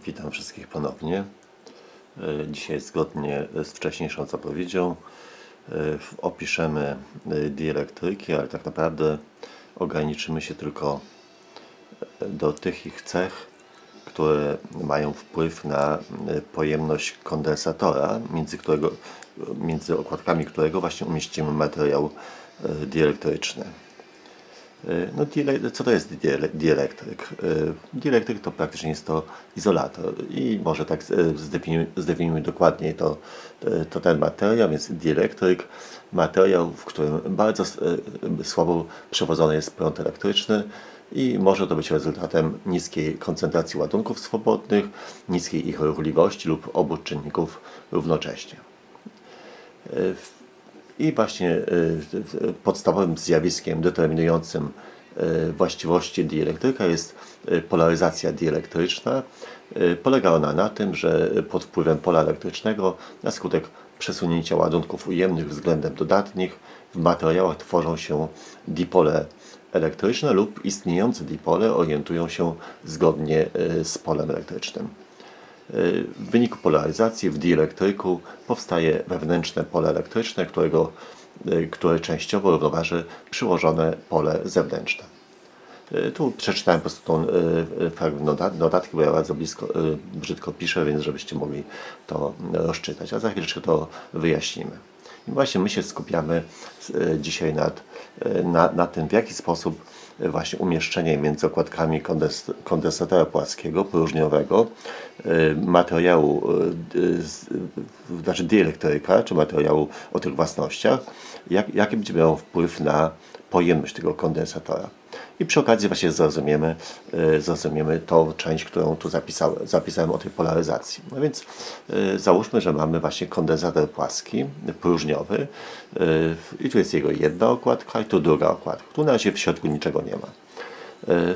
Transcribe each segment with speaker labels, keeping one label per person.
Speaker 1: Witam wszystkich ponownie. E, Dzisiaj zgodnie z wcześniejszą zapowiedzią e, opiszemy e, dielektryki, ale tak naprawdę ograniczymy się tylko do tych ich cech, które mają wpływ na pojemność kondensatora, między, którego, między okładkami którego właśnie umieścimy materiał dielektryczny. E, No, co to jest diele- dielektryk? E, Dielektryk to praktycznie jest to izolator i może tak e, zdefiniujmy, zdefiniujmy dokładniej to, to ten materiał, więc dielektryk, materiał, w którym bardzo słabo przewodzony jest prąd elektryczny i może to być rezultatem niskiej koncentracji ładunków swobodnych, niskiej ich ruchliwości lub obu czynników równocześnie. I właśnie y, podstawowym zjawiskiem determinującym y, właściwości dielektryka jest y, polaryzacja dielektryczna. Polega ona na tym, że pod wpływem pola elektrycznego na skutek przesunięcia ładunków ujemnych względem dodatnich w materiałach tworzą się dipole elektryczne lub istniejące dipole orientują się zgodnie z polem elektrycznym. W wyniku polaryzacji w dielektryku powstaje wewnętrzne pole elektryczne, którego, które częściowo równoważy przyłożone pole zewnętrzne. Y, Tu przeczytałem po prostu tą y, fragment bo ja bardzo blisko, y, brzydko piszę, więc żebyście mogli to rozczytać. A za chwileczkę to wyjaśnimy. I właśnie my się skupiamy dzisiaj nad, na, na tym, w jaki sposób właśnie umieszczenie między okładkami kondes, kondensatora płaskiego, próżniowego, y, materiału, y, znaczy dielektryka, czy materiału o tych własnościach, jak, jaki będzie miał wpływ na pojemność tego kondensatora. I przy okazji właśnie zrozumiemy, y, zrozumiemy tą część, którą tu zapisałem, zapisałem o tej polaryzacji. No więc y, załóżmy, że mamy właśnie kondensator płaski, próżniowy y, i tu jest jego jedna okładka i tu druga okładka. Tu na razie w środku niczego nie ma.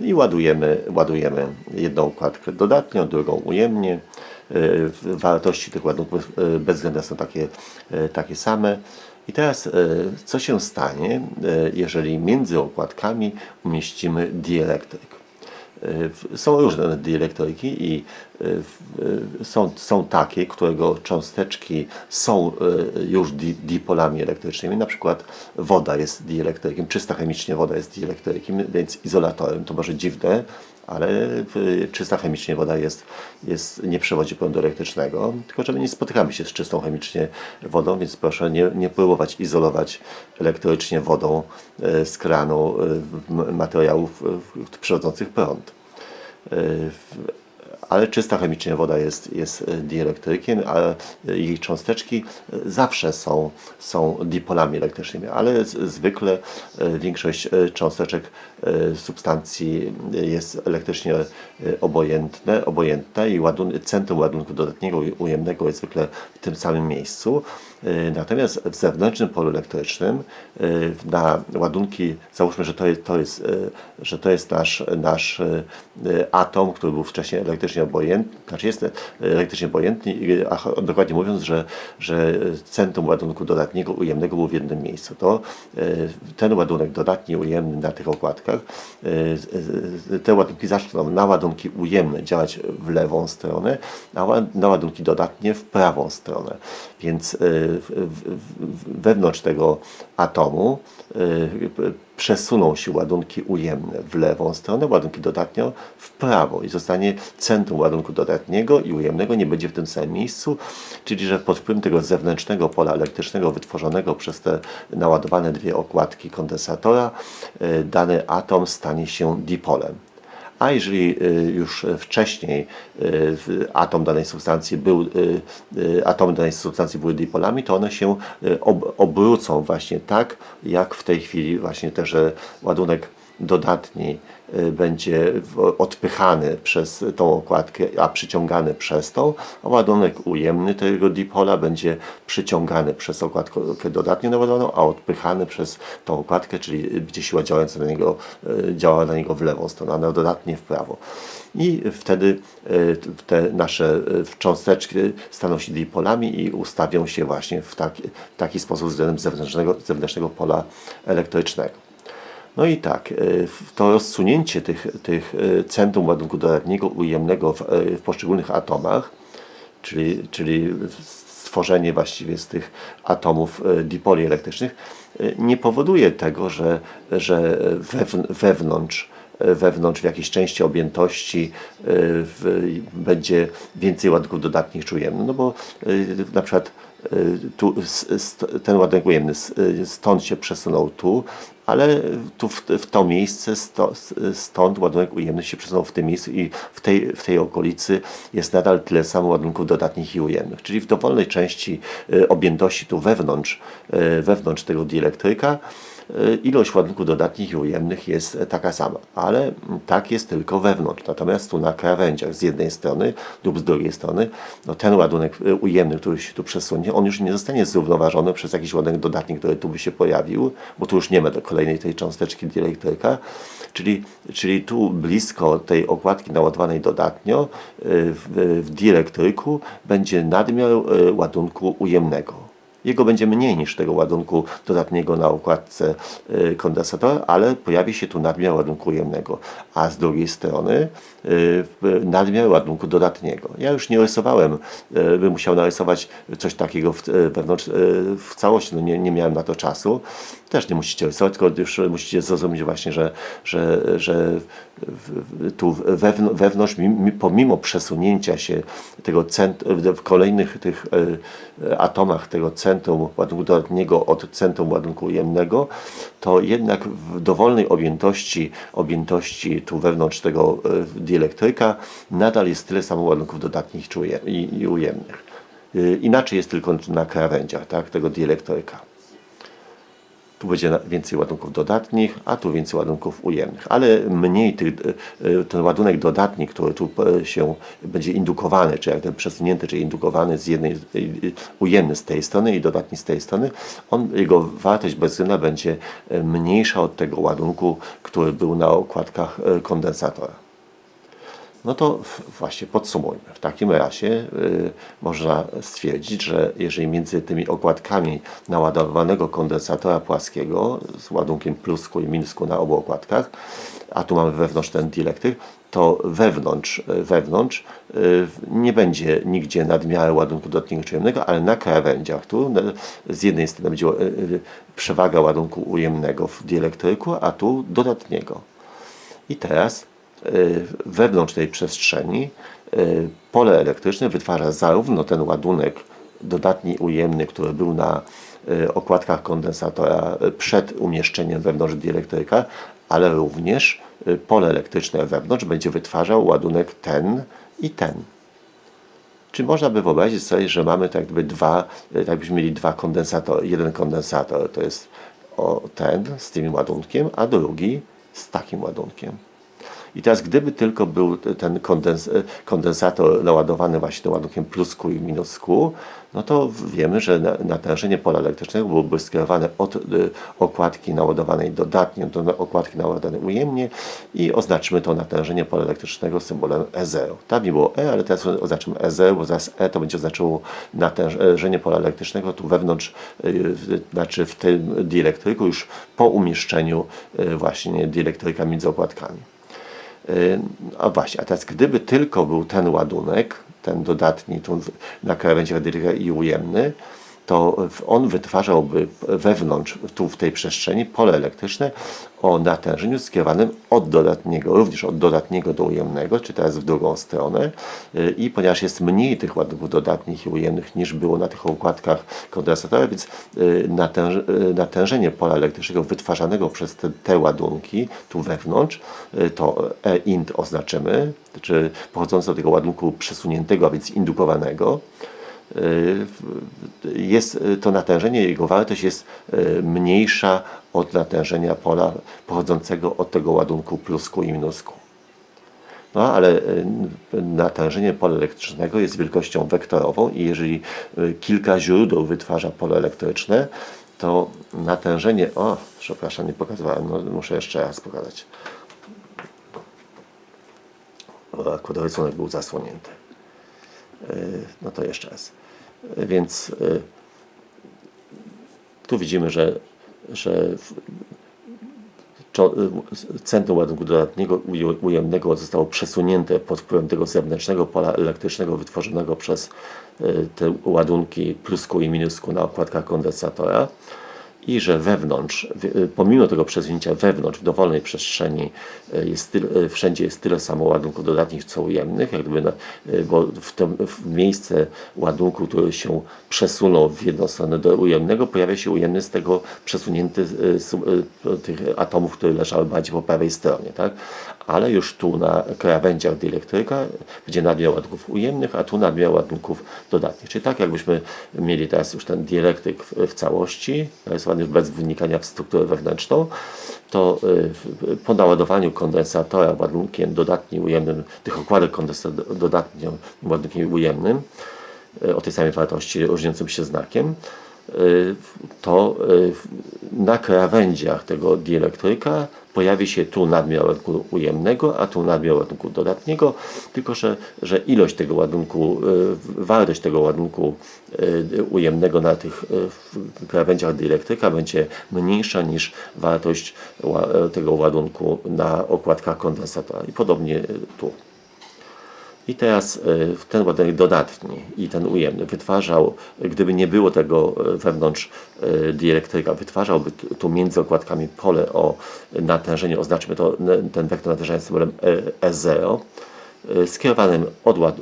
Speaker 1: I ładujemy, ładujemy jedną okładkę dodatnią, drugą ujemnie. Wartości tych ładunków y, bezwzględne są takie, takie same. I teraz y, co się stanie, y, jeżeli między okładkami umieścimy dielektryk? W- Są różne dielektryki i są, są takie, którego cząsteczki są y, już di, dipolami elektrycznymi. Na przykład woda jest dielektrykiem, czysta chemicznie woda jest dielektrykiem, więc izolatorem. To może dziwne, ale czysta chemicznie woda jest, jest, nie przewodzi prądu elektrycznego, tylko że my nie spotykamy się z czystą chemicznie wodą, więc proszę nie, nie próbować izolować elektrycznie wodą e, z kranu e, materiałów e, przewodzących prąd. Ale czysta chemicznie woda jest, jest e, dielektrykiem, a e, jej cząsteczki e, zawsze są, są dipolami elektrycznymi, ale zwykle większość cząsteczek substancji jest elektrycznie obojętne, obojętna i ładun, centrum ładunku dodatniego ujemnego jest zwykle w tym samym miejscu. E, Natomiast w zewnętrznym polu elektrycznym e, na ładunki, załóżmy, że to jest, to jest, e, że to jest nasz, nasz atom, który był wcześniej elektrycznie obojętny, znaczy jest elektrycznie obojętny, a dokładnie mówiąc, że, że centrum ładunku dodatniego ujemnego był w jednym miejscu. To ten ładunek dodatni ujemny na tych okładkach, te ładunki zaczną na ładunki ujemne działać w lewą stronę, a na ładunki dodatnie w prawą stronę. Więc wewnątrz tego atomu e, przesuną się ładunki ujemne w lewą stronę, ładunki dodatnio w prawo i zostanie centrum ładunku dodatniego i ujemnego nie będzie w tym samym miejscu, czyli że pod wpływem tego zewnętrznego pola elektrycznego wytworzonego przez te naładowane dwie okładki kondensatora e, dany atom stanie się dipolem. A jeżeli y, już wcześniej w- atom danej substancji był, y, atomy danej substancji były dipolami, to one się ob, obrócą właśnie tak, jak w tej chwili właśnie też ładunek dodatni będzie w- odpychany przez tą okładkę, a przyciągany przez tą, a ładunek ujemny tego dipola będzie przyciągany przez okładkę dodatnio naładowaną, a odpychany przez tą okładkę, czyli będzie siła działająca na niego, y, działa na niego w lewą stronę, a na dodatnie w prawo. I wtedy y, te nasze y, cząsteczki staną się dipolami i ustawią się właśnie w taki, w taki sposób względem zewnętrznego, zewnętrznego pola elektrycznego. No i tak, e, to rozsunięcie tych, tych e, centrum ładunku dodatniego ujemnego w, e, w poszczególnych atomach, czyli, czyli stworzenie właściwie z tych atomów dipoli elektrycznych, nie powoduje tego, że, że wewn- wewnątrz, wewnątrz w jakiejś części objętości w, będzie więcej ładunków dodatnich czy ujemnych. No bo na przykład tu, ten ładunek ujemny stąd się przesunął tu, ale tu w, w to miejsce, sto, stąd ładunek ujemny się przesunął w tym miejscu i w tej, w tej okolicy jest nadal tyle samo ładunków dodatnich i ujemnych. Czyli w dowolnej części e, objętości tu wewnątrz, e, wewnątrz tego dielektryka ilość ładunków dodatnich i ujemnych jest taka sama, ale mm, tak jest tylko wewnątrz. Natomiast tu na krawędziach z jednej strony lub z drugiej strony, no ten ładunek e, ujemny, który się tu przesunie, on już nie zostanie zrównoważony przez jakiś ładunek dodatni, który tu by się pojawił, bo tu już nie ma do kolejnej tej cząsteczki dielektryka. Czyli, czyli tu blisko tej okładki naładowanej dodatnio e, w, w dielektryku będzie nadmiar e, ładunku ujemnego. Jego będzie mniej niż tego ładunku dodatniego na układce y, kondensatora, ale pojawi się tu nadmiar ładunku ujemnego, a z drugiej strony y, nadmiar ładunku dodatniego. Ja już nie rysowałem, y, bym musiał narysować coś takiego w, wewnątrz, w całości, no nie, nie miałem na to czasu. Też nie musicie rysować, tylko już musicie zrozumieć właśnie, że, że, że tu wewn- wewnątrz, mi- mi- pomimo przesunięcia się tego cent, w kolejnych tych atomach tego centrum ładunku dodatniego od centrum ładunku ujemnego, to jednak w dowolnej objętości, objętości tu wewnątrz tego e, dielektryka nadal jest tyle samo ładunków dodatnich i, ujemnych. E, Inaczej jest tylko na krawędziach tak, tego dielektryka. Tu będzie więcej ładunków dodatnich, a tu więcej ładunków ujemnych, ale mniej tych, e, e, ten ładunek dodatni, który tu e, się będzie indukowany, czy jak ten przesunięty, czy indukowany z jednej, ujemny z tej strony i dodatni z tej strony, on, jego wartość bezwzględna będzie mniejsza od tego ładunku, który był na okładkach kondensatora. No to właśnie podsumujmy. W takim razie y, można stwierdzić, że jeżeli między tymi okładkami naładowanego kondensatora płaskiego z ładunkiem plusku i minusku na obu okładkach, a tu mamy wewnątrz ten dielektryk, to wewnątrz, y, wewnątrz y, nie będzie nigdzie nadmiaru ładunku dodatniego ujemnego, ale na krawędziach tu z jednej strony będzie przewaga ładunku ujemnego w dielektryku, a tu dodatniego. I teraz wewnątrz tej przestrzeni y, pole elektryczne wytwarza zarówno ten ładunek dodatni ujemny, który był na y, okładkach kondensatora y, przed umieszczeniem wewnątrz dielektryka, ale również y, pole elektryczne wewnątrz będzie wytwarzał ładunek ten i ten. Czy można by wyobrazić sobie, że mamy tak jakby dwa, e, tak byśmy mieli dwa kondensatory, jeden kondensator to jest o, ten z tym ładunkiem, a drugi z takim ładunkiem. I teraz gdyby tylko był ten kondens, e, kondensator naładowany właśnie ładunkiem plusku i minusku, no to wiemy, że na- natężenie pola elektrycznego byłoby skierowane od e, okładki naładowanej dodatnie do okładki naładowanej ujemnie i oznaczymy to natężenie pola elektrycznego symbolem E0. Tam nie było E, ale teraz oznaczymy E0, bo zaraz E to będzie oznaczyło natężenie pola elektrycznego tu wewnątrz, e, znaczy w tym dielektryku już po umieszczeniu e, właśnie dielektryka między okładkami. A właśnie, a teraz gdyby tylko był ten ładunek, ten dodatni tu na krawędziach dielektryka i ujemny, to on wytwarzałby wewnątrz, tu w tej przestrzeni, pole elektryczne o natężeniu skierowanym od dodatniego, również od dodatniego do ujemnego, czy teraz w drugą stronę. Yy, I ponieważ jest mniej tych ładunków dodatnich i ujemnych niż było na tych układkach kondensatora, więc natęż, yy, natężenie pola elektrycznego wytwarzanego przez te, te ładunki tu wewnątrz, to E int oznaczymy, czy pochodzące od tego ładunku przesuniętego, a więc indukowanego, jest y, to natężenie, jego wartość jest y, mniejsza od natężenia pola pochodzącego od tego ładunku plusku i minusku. No ale y, natężenie pola elektrycznego jest wielkością wektorową i jeżeli y, kilka źródeł wytwarza pole elektryczne, to natężenie, o przepraszam, nie pokazywałem, no, muszę jeszcze raz pokazać. Akurat rysunek był zasłonięty. Y, No to jeszcze raz. Y, Więc y, tu widzimy, że, że Centrum ładunku dodatniego ujemnego zostało przesunięte pod wpływem tego zewnętrznego pola elektrycznego wytworzonego przez te ładunki plusku i minusku na okładkach kondensatora i że wewnątrz, y, pomimo tego przesunięcia wewnątrz, w dowolnej przestrzeni y, jest tyle, y, wszędzie jest tyle samo ładunków dodatnich, co ujemnych, jak gdyby, na, bo w, to, w miejsce ładunku, który się przesunął w jedną stronę do ujemnego, pojawia się ujemny z tego przesunięty su- y, tych atomów, które leżały bardziej po prawej stronie, tak? Ale już tu na krawędziach dielektryka będzie nadmiar ładunków ujemnych, a tu nadmiar ładunków dodatnich. Czyli tak jakbyśmy mieli teraz już ten dielektryk w, w całości, narysowany już bez wnikania w strukturę wewnętrzną, to y, po naładowaniu kondensatora ładunkiem dodatnim ujemnym, tych okładek kondensatora dodatnim ładunkiem ujemnym, y, o tej samej wartości różniącym się znakiem, to y, na krawędziach tego dielektryka pojawi się tu nadmiar ładunku ujemnego, a tu nadmiar ładunku dodatniego, tylko że, że ilość tego ładunku, y, wartość tego ładunku y, ujemnego na tych y, krawędziach dielektryka będzie mniejsza niż wartość tego ładunku na okładkach kondensatora i podobnie y, tu. I teraz y, ten ładunek dodatni i ten ujemny wytwarzał, gdyby nie było tego y, wewnątrz y, dielektryka, wytwarzałby tu- między okładkami pole o natężeniu, oznaczmy to ten wektor natężenia symbolem e- E0, y, skierowanym od ład,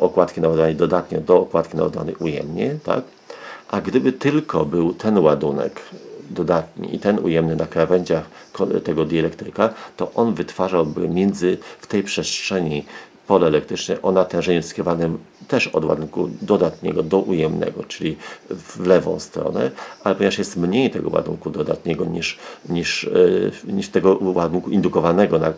Speaker 1: okładki naładowanej dodatnio do okładki naładowanej ujemnie, tak? A gdyby tylko był ten ładunek dodatni i ten ujemny na krawędziach tego dielektryka, to on wytwarzałby między w tej przestrzeni pole elektryczne o natężeniu skierowanym też od ładunku dodatniego do ujemnego, czyli w lewą stronę, ale ponieważ jest mniej tego ładunku dodatniego niż, niż, e, niż tego ładunku indukowanego na, e,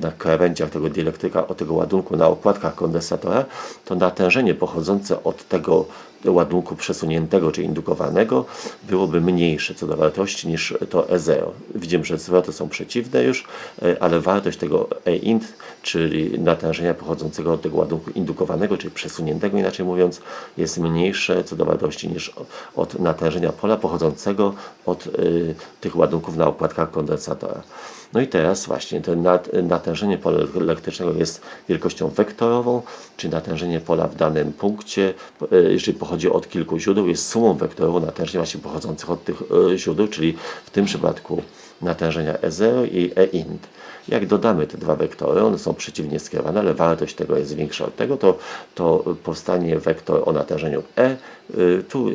Speaker 1: na krawędziach tego dielektryka, od tego ładunku na okładkach kondensatora, to natężenie pochodzące od tego ładunku przesuniętego czy indukowanego byłoby mniejsze co do wartości niż to E0. Widzimy, że zwroty są przeciwne już, e, ale wartość tego E-int, czyli natężenia pochodzącego od tego ładunku indukowanego, czyli przesuniętego inaczej mówiąc, jest mniejsze co do wartości niż od natężenia pola pochodzącego od y, tych ładunków na okładkach kondensatora. No i teraz właśnie to nat, natężenie pola elektrycznego jest wielkością wektorową, czyli natężenie pola w danym punkcie, jeżeli pochodzi od kilku źródeł, jest sumą wektorową natężenia właśnie pochodzących od tych e, źródeł, czyli w tym przypadku natężenia E0 i E-int. Jak dodamy te dwa wektory, one są przeciwnie skierowane, ale wartość tego jest większa od tego, to, to powstanie wektor o natężeniu E. Y, Tu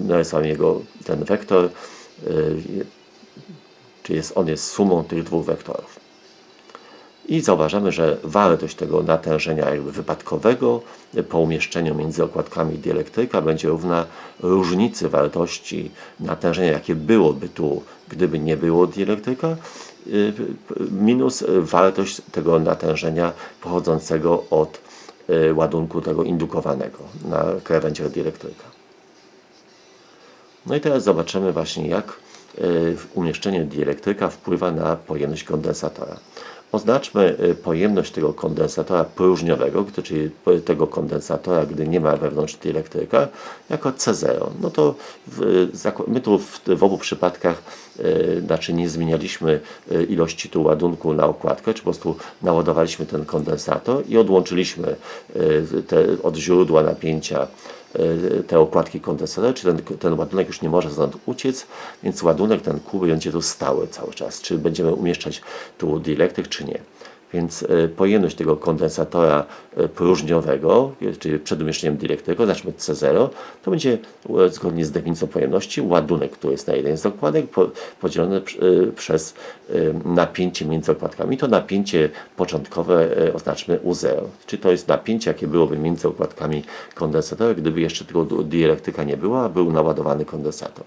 Speaker 1: narysowałem jego ten wektor, y, czyli jest, on jest sumą tych dwóch wektorów. I zauważamy, że wartość tego natężenia jakby wypadkowego po umieszczeniu między okładkami dielektryka będzie równa różnicy wartości natężenia, jakie byłoby tu, gdyby nie było dielektryka, y, minus wartość tego natężenia pochodzącego od y, ładunku tego indukowanego na krawędziach dielektryka. No i teraz zobaczymy właśnie, jak umieszczenie dielektryka wpływa na pojemność kondensatora. Oznaczmy y, pojemność tego kondensatora próżniowego, czyli tego kondensatora, gdy nie ma wewnątrz dielektryka, jako C0. No to w, my tu w, w obu przypadkach y, znaczy nie zmienialiśmy y, ilości tu ładunku na okładkę, czy po prostu naładowaliśmy ten kondensator i odłączyliśmy y, te, od źródła napięcia te okładki kondensatora, czy ten, ten ładunek już nie może stąd uciec, więc ładunek ten Q będzie tu stały cały czas. Czy będziemy umieszczać tu dielektryk, czy nie. Więc y, pojemność tego kondensatora y, próżniowego, y, czyli przed umieszczeniem dielektryka, znaczmy C0, to będzie zgodnie z definicją pojemności ładunek, który jest na jeden z okładek, po, podzielony pr- przez napięcie między okładkami. To napięcie początkowe oznaczmy U0, czyli to jest napięcie, jakie byłoby między okładkami kondensatora, gdyby jeszcze tego dielektryka nie było, a był naładowany kondensator.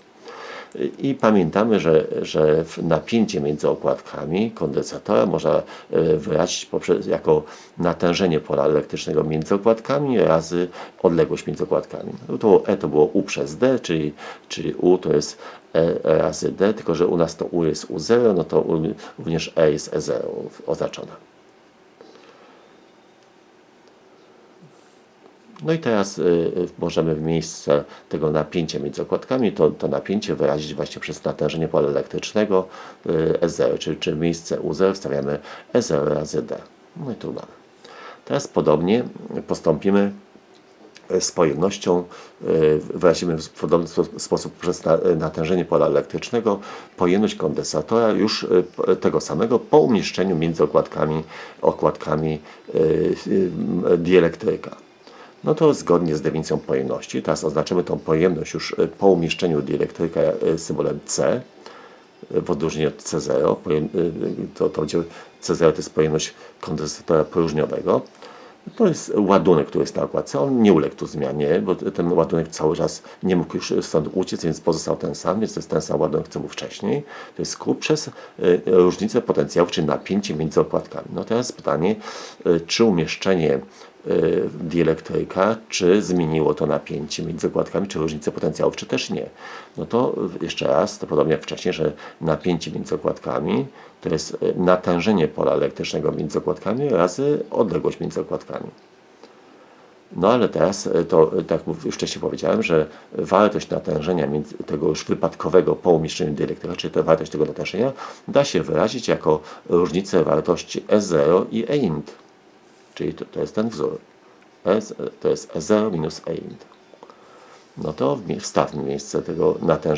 Speaker 1: I pamiętamy, że, że napięcie między okładkami kondensatora można e, wyrazić poprzez, jako natężenie pola elektrycznego między okładkami razy odległość między okładkami. No To E to było U przez D, czyli, czyli U to jest E razy D, tylko że u nas to U jest U0, no to również E jest E0 oznaczona. No i teraz y, y, możemy w miejsce tego napięcia między okładkami to, to napięcie wyrazić właśnie przez natężenie pola elektrycznego y, S0, czyli, czyli miejsce U0 wstawiamy S0 razy D. No i tu mamy. Teraz podobnie postąpimy z pojemnością, y, wyrazimy w podobny spo- sposób przez na- natężenie pola elektrycznego pojemność kondensatora już y, tego samego po umieszczeniu między okładkami, okładkami y, y, dielektryka. No to zgodnie z definicją pojemności, teraz oznaczymy tą pojemność już y, po umieszczeniu dielektryka y, symbolem C, w odróżnieniu od C0, pojem- y, to, to będzie C0 to jest pojemność kondensatora próżniowego. To jest ładunek, który jest na okładce. On nie uległ tu zmianie, bo ten ładunek cały czas nie mógł już stąd uciec, więc pozostał ten sam, więc to jest ten sam ładunek, co był wcześniej. To jest skrót przez różnicę potencjałów, czyli napięcie między okładkami. No teraz pytanie, czy umieszczenie dielektryka, czy zmieniło to napięcie między okładkami, czy różnicę potencjałów, czy też nie. No to y, jeszcze raz, to podobnie jak wcześniej, że napięcie między okładkami to jest y, natężenie pola elektrycznego między okładkami razy odległość między okładkami. No ale teraz, y, to y, tak już wcześniej powiedziałem, że wartość natężenia tego już wypadkowego po umieszczeniu dielektryka, czyli ta wartość tego natężenia, da się wyrazić jako różnicę wartości S0 i E int. Czyli to, to jest ten wzór. S, to jest E0 minus E. No to wstawmy miejsce tego natężenia.